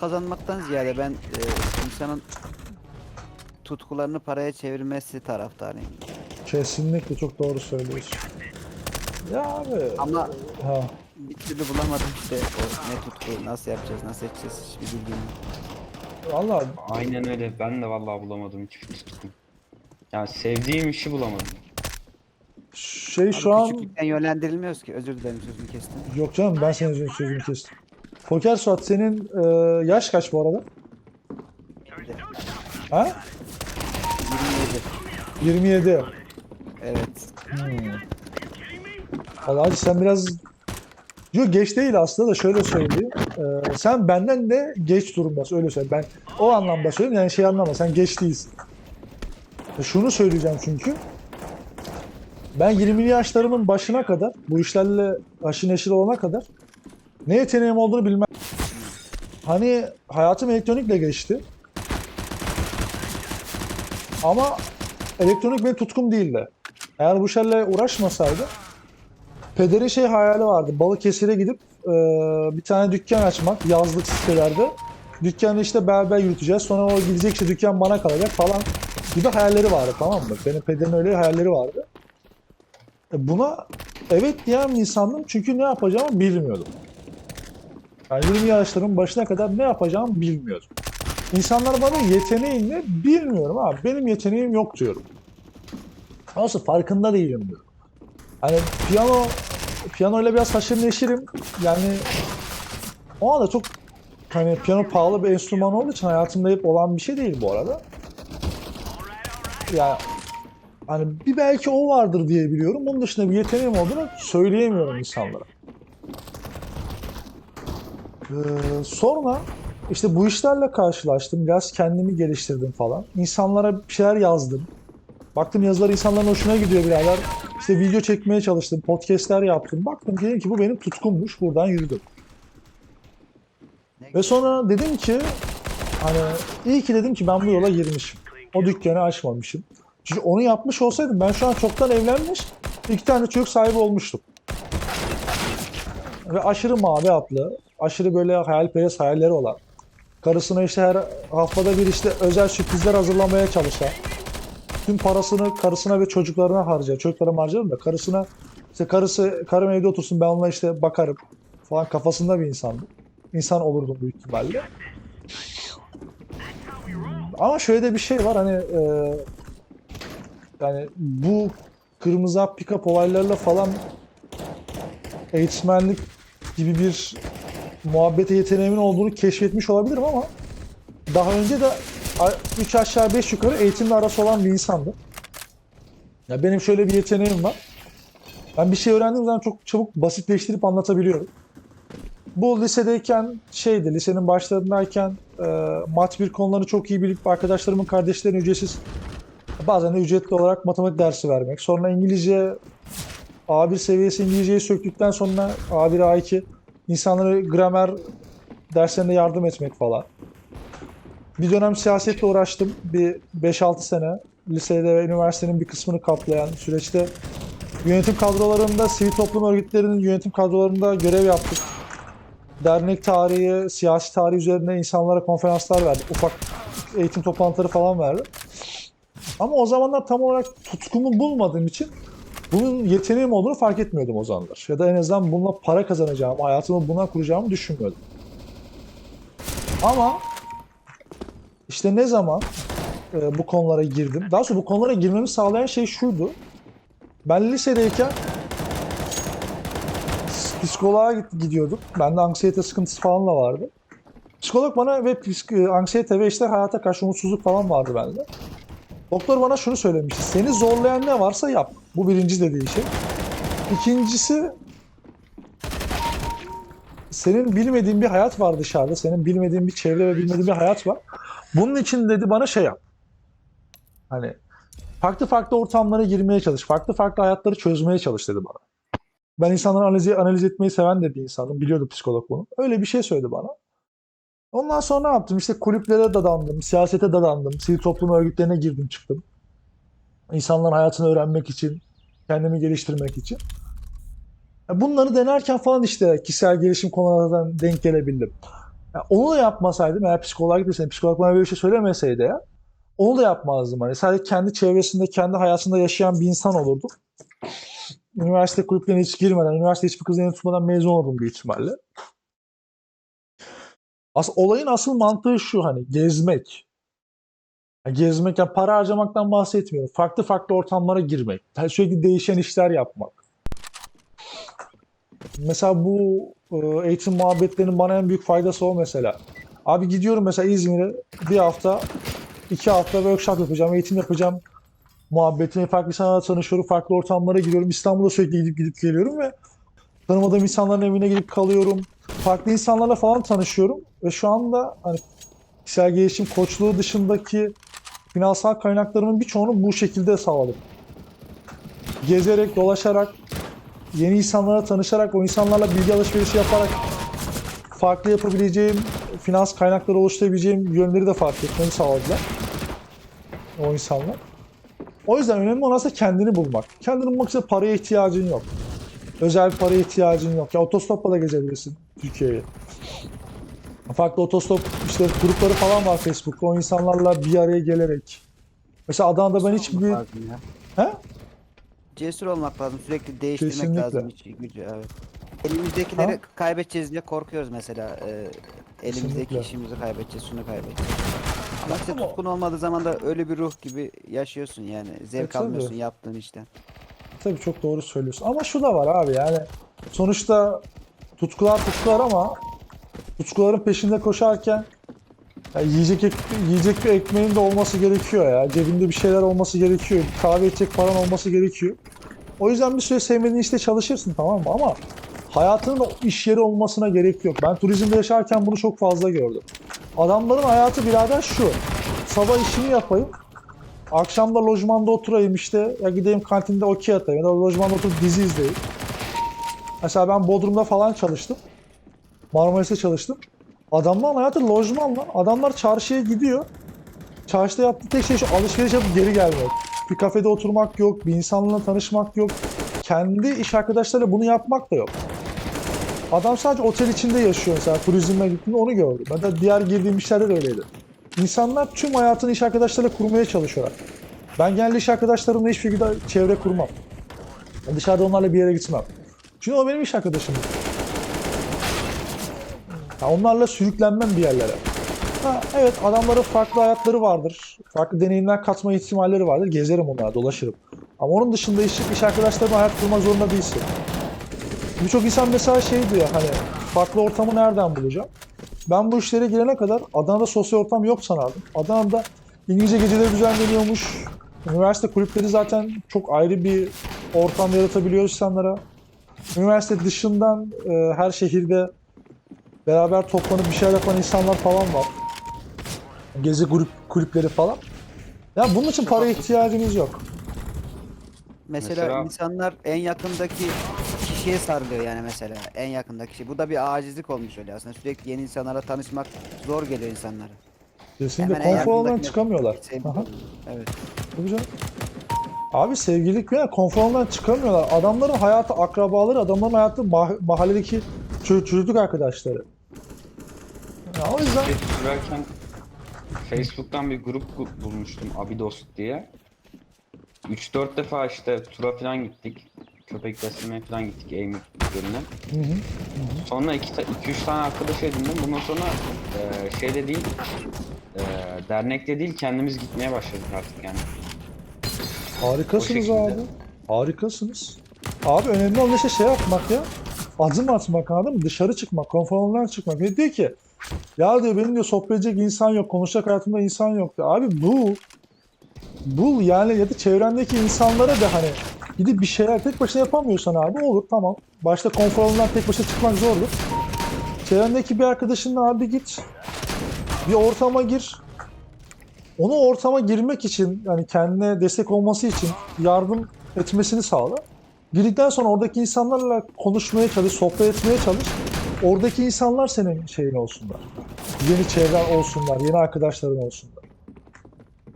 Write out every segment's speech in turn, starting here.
kazanmaktan ziyade ben e, insanın tutkularını paraya çevirmesi taraftarıyım. Kesinlikle çok doğru söylüyorsun. Ya abi. Ama Ha. bir türlü bulamadım işte o ne tutku, nasıl yapacağız, nasıl edeceğiz hiçbir bilgim yok. Valla Aynen öyle. Ben de vallahi bulamadım hiçbir tutku. Ya sevdiğim işi bulamadım. şey Abi şu an Küçüklükten yönlendirilmiyoruz ki. Özür dilerim sözünü kestim. yok canım ben senin sözünü kestim. Poker Suat senin e, yaş kaç bu arada? Ha? 27. 27. Evet. Hmm. Valla hacı sen biraz Yok geç değil aslında da şöyle söyleyeyim. Ee, sen benden de geç durumdasın öyle söyle. Ben o anlamda söyleyeyim yani şey anlama sen geç değilsin. E, Şunu söyleyeceğim çünkü. Ben 20'li yaşlarımın başına kadar bu işlerle aşı neşir olana kadar ne yeteneğim olduğunu bilmem. Hani hayatım elektronikle geçti. Ama elektronik benim tutkum değildi. Eğer bu işlerle uğraşmasaydı Pederin şey hayali vardı. Balıkesir'e gidip e, bir tane dükkan açmak yazlık sitelerde. Dükkanı işte beraber yürüteceğiz. Sonra o gidecek işte dükkan bana kalacak falan gibi hayalleri vardı tamam mı? Benim pederin öyle hayalleri vardı. E, buna evet diyen insandım çünkü ne yapacağımı bilmiyordum. Yani 20 yaşlarımın başına kadar ne yapacağımı bilmiyordum. İnsanlar bana yeteneğin ne bilmiyorum abi. Benim yeteneğim yok diyorum. Nasıl farkında değilim diyorum. Hani piyano piyanoyla biraz haşır neşirim. Yani o anda çok hani piyano pahalı bir enstrüman olduğu için hayatımda hep olan bir şey değil bu arada. Yani hani bir belki o vardır diye biliyorum. Bunun dışında bir yeteneğim olduğunu söyleyemiyorum insanlara. Ee, sonra işte bu işlerle karşılaştım. Biraz kendimi geliştirdim falan. İnsanlara bir şeyler yazdım. Baktım yazılar insanların hoşuna gidiyor birader. İşte video çekmeye çalıştım, podcastler yaptım. Baktım dedim ki bu benim tutkummuş. Buradan yürüdüm. Ve sonra dedim ki hani iyi ki dedim ki ben bu yola girmişim. O dükkanı açmamışım. Çünkü onu yapmış olsaydım ben şu an çoktan evlenmiş, iki tane çocuk sahibi olmuştum. Ve aşırı mavi atlı, aşırı böyle hayalperest hayalleri olan, karısına işte her haftada bir işte özel sürprizler hazırlamaya çalışan, tüm parasını karısına ve çocuklarına harcar. Çocuklara harcarım da karısına işte karısı karım evde otursun ben onunla işte bakarım falan kafasında bir insandı. İnsan olurdum büyük ihtimalle. Ama şöyle de bir şey var hani e, yani bu kırmızı pick-up olaylarla falan eğitmenlik gibi bir muhabbete yeteneğimin olduğunu keşfetmiş olabilirim ama daha önce de 3 aşağı 5 yukarı eğitimle arası olan bir insandım. Ya benim şöyle bir yeteneğim var. Ben bir şey öğrendiğim zaman çok çabuk basitleştirip anlatabiliyorum. Bu lisedeyken şeydi, lisenin başlarındayken e, mat bir konularını çok iyi bilip arkadaşlarımın kardeşlerine ücretsiz bazen de ücretli olarak matematik dersi vermek. Sonra İngilizce A1 seviyesi İngilizceyi söktükten sonra A1 A2 insanlara gramer derslerinde yardım etmek falan. Bir dönem siyasetle uğraştım. Bir 5-6 sene. Lisede ve üniversitenin bir kısmını kaplayan süreçte yönetim kadrolarında, sivil toplum örgütlerinin yönetim kadrolarında görev yaptık. Dernek tarihi, siyasi tarih üzerine insanlara konferanslar verdik. Ufak eğitim toplantıları falan verdim. Ama o zamanlar tam olarak tutkumu bulmadığım için bunun yeteneğim olduğunu fark etmiyordum o zamanlar. Ya da en azından bununla para kazanacağım, hayatımı buna kuracağımı düşünmüyordum. Ama işte ne zaman e, bu konulara girdim. Daha sonra bu konulara girmemi sağlayan şey şuydu. Ben lisedeyken psikoloğa gidiyordum. Bende anksiyete sıkıntısı falan da vardı. Psikolog bana ve anksiyete ve işte hayata karşı umutsuzluk falan vardı bende. Doktor bana şunu söylemişti. Seni zorlayan ne varsa yap. Bu birinci dediği şey. İkincisi senin bilmediğin bir hayat var dışarıda. Senin bilmediğin bir çevre ve bilmediğin bir hayat var. Bunun için dedi bana şey yap. Hani farklı farklı ortamlara girmeye çalış. Farklı farklı hayatları çözmeye çalış dedi bana. Ben insanları analiz, analiz etmeyi seven de bir insanım. Biliyordu psikolog bunu. Öyle bir şey söyledi bana. Ondan sonra ne yaptım? İşte kulüplere dadandım, siyasete dadandım, sivil toplum örgütlerine girdim çıktım. İnsanların hayatını öğrenmek için, kendimi geliştirmek için. Bunları denerken falan işte kişisel gelişim konularından denk gelebildim. Ya onu da yapmasaydım eğer psikoloğa gitmeseydim, psikolog bana böyle bir şey söylemeseydi ya onu da yapmazdım. Hani sadece kendi çevresinde, kendi hayatında yaşayan bir insan olurdum. Üniversite kulüplerine hiç girmeden, üniversite hiçbir elini tutmadan mezun olurdum büyük ihtimalle. As olayın asıl mantığı şu hani gezmek. Yani gezmek, yani para harcamaktan bahsetmiyorum. Farklı farklı ortamlara girmek. Yani sürekli değişen işler yapmak. Mesela bu e, eğitim muhabbetlerinin bana en büyük faydası o mesela. Abi gidiyorum mesela İzmir'e bir hafta, iki hafta workshop yapacağım, eğitim yapacağım muhabbetine farklı insanlarla tanışıyorum, farklı ortamlara gidiyorum. İstanbul'a sürekli gidip gidip geliyorum ve tanımadığım insanların evine gidip kalıyorum. Farklı insanlarla falan tanışıyorum ve şu anda hani kişisel gelişim koçluğu dışındaki finansal kaynaklarımın birçoğunu bu şekilde sağladım. Gezerek, dolaşarak, yeni insanlara tanışarak, o insanlarla bilgi alışverişi yaparak farklı yapabileceğim, finans kaynakları oluşturabileceğim yönleri de fark etmemi sağladılar. O insanlar. O yüzden önemli olan aslında kendini bulmak. Kendini bulmak için paraya ihtiyacın yok. Özel bir paraya ihtiyacın yok. Ya otostopla da gezebilirsin Türkiye'ye. Farklı otostop işte grupları falan var Facebook'ta. O insanlarla bir araya gelerek. Mesela Adana'da ben lazım ya. He? Cesur olmak lazım. Sürekli değiştirmek Kesinlikle. lazım içi gücü. Evet. Elimizdekileri Ha? kaybedeceğiz diye korkuyoruz mesela. Ee, elimizdeki Kesinlikle. işimizi kaybedeceğiz, şunu kaybedeceğiz. Ama işte tutkun olmadığı zaman da ölü bir ruh gibi yaşıyorsun yani. Zevk E, tabii. almıyorsun yaptığın işten. Tabii çok doğru söylüyorsun. Ama şu da var abi yani sonuçta tutkular tutkular ama tutkuların peşinde koşarken ya yiyecek ek- yiyecek bir ekmeğin de olması gerekiyor ya. Cebinde bir şeyler olması gerekiyor. Kahve içecek paran olması gerekiyor. O yüzden bir süre sevmediğin işte çalışırsın tamam mı? Ama hayatının iş yeri olmasına gerek yok. Ben turizmde yaşarken bunu çok fazla gördüm. Adamların hayatı birader şu. Sabah işimi yapayım. Akşam da lojmanda oturayım işte. Ya gideyim kantinde okey atayım. Ya da lojmanda oturup dizi izleyeyim. Mesela ben Bodrum'da falan çalıştım. Marmaris'te çalıştım. Adamların hayatı lojman lan. Adamlar çarşıya gidiyor. Çarşıda yaptığı tek şey şu alışveriş yapıp geri gelmek. Bir kafede oturmak yok, bir insanla tanışmak yok. Kendi iş arkadaşlarıyla bunu yapmak da yok. Adam sadece otel içinde yaşıyor mesela. Turizme gittiğinde onu gördüm. Ya da diğer girdiğim işlerde de öyleydi. İnsanlar tüm hayatını iş arkadaşlarıyla kurmaya çalışıyorlar. Ben genelde iş arkadaşlarımla hiçbir şekilde çevre kurmam. Ben dışarıda onlarla bir yere gitmem. Çünkü o benim iş arkadaşım. Ya onlarla sürüklenmem bir yerlere. Ha, evet adamların farklı hayatları vardır. Farklı deneyimler katma ihtimalleri vardır. Gezerim onlara, dolaşırım. Ama onun dışında iş, iş arkadaşlarımla hayat kurma zorunda değilsin. Birçok insan mesela şey diyor hani farklı ortamı nereden bulacağım? Ben bu işlere girene kadar Adana'da sosyal ortam yok sanardım. Adana'da İngilizce geceleri düzenleniyormuş. Üniversite kulüpleri zaten çok ayrı bir ortam yaratabiliyor insanlara. Üniversite dışından e, her şehirde beraber toplanıp bir şeyler yapan insanlar falan var. Gezi grup kulüpleri falan. Ya bunun için paraya ihtiyacınız yok. Mesela, Mesela- insanlar en yakındaki kişiye sarılıyor yani mesela. En yakındaki kişi. Bu da bir acizlik olmuş öyle aslında. Sürekli yeni insanlarla tanışmak zor geliyor insanlara. Kesinlikle Hemen en konfor alanından yakındakine çıkamıyorlar. Aha. Evet. Tabii canım. Abi sevgililik ya konforundan çıkamıyorlar. Adamların hayatı akrabaları, adamların hayatı mah- mahalledeki ço- çocukluk arkadaşları. Ya o yüzden Bisiklet sürerken Facebook'tan bir grup gu- bulmuştum Abidos diye. 3-4 defa işte tura falan gittik. Köpek beslemeye falan gittik Eymük Gölü'ne. Hı hı. Sonra 2-3 tane arkadaş edindim. Bundan sonra e, şeyde değil, e, dernekte değil kendimiz gitmeye başladık artık yani. harikasınız O şekilde. abi. Harikasınız. Abi önemli olan işte şey yapmak ya. Adım atmak anladın mı? Dışarı çıkmak, konfor alanından çıkmak. Ne diyor ki? Ya diyor benim diyor sohbet edecek insan yok, konuşacak hayatımda insan yok diyor. Abi bu bul yani ya da çevrendeki insanlara da hani gidip bir şeyler tek başına yapamıyorsan abi olur tamam. Başta konfor alanından tek başına çıkmak zordur. Çevrendeki bir arkadaşınla abi git. Bir ortama gir. Onu ortama girmek için yani kendine destek olması için yardım etmesini sağla. Girdikten sonra oradaki insanlarla konuşmaya çalış, sohbet etmeye çalış. Oradaki insanlar senin şeyin olsunlar. Yeni çevren olsunlar, yeni arkadaşların olsunlar.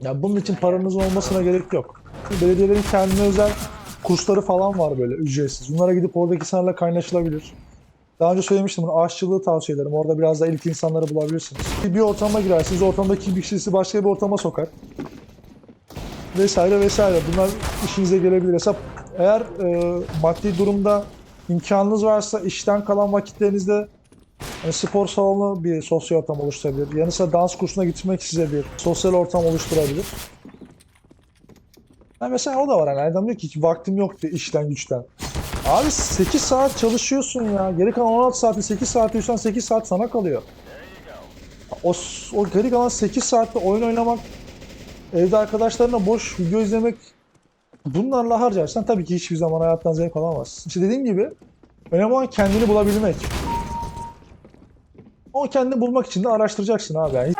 Ya bunun için paranızın olmasına gerek yok. Belediyelerin kendine özel kursları falan var böyle ücretsiz. Bunlara gidip oradaki insanlarla kaynaşılabilir. Daha önce söylemiştim bunu aşçılığı tavsiye ederim. Orada biraz da elit insanları bulabilirsiniz. Bir ortama girersiniz. Ortamdaki bir kişisi başka bir ortama sokar. Vesaire vesaire. Bunlar işinize gelebilir. Hesap eğer e, maddi durumda imkanınız varsa işten kalan vakitlerinizde yani spor salonu bir sosyal ortam oluşturabilir. Yanı sıra dans kursuna gitmek size bir sosyal ortam oluşturabilir. Yani mesela o da var. Yani adam diyor ki vaktim yok diye işten güçten. Abi 8 saat çalışıyorsun ya. Geri kalan 16 saati 8 saat uyusan 8 saat sana kalıyor. O, o geri kalan 8 saatte oyun oynamak, evde arkadaşlarına boş video izlemek bunlarla harcarsan tabii ki hiçbir zaman hayattan zevk alamazsın. İşte dediğim gibi önemli olan kendini bulabilmek. O kendini bulmak için de araştıracaksın abi. Yani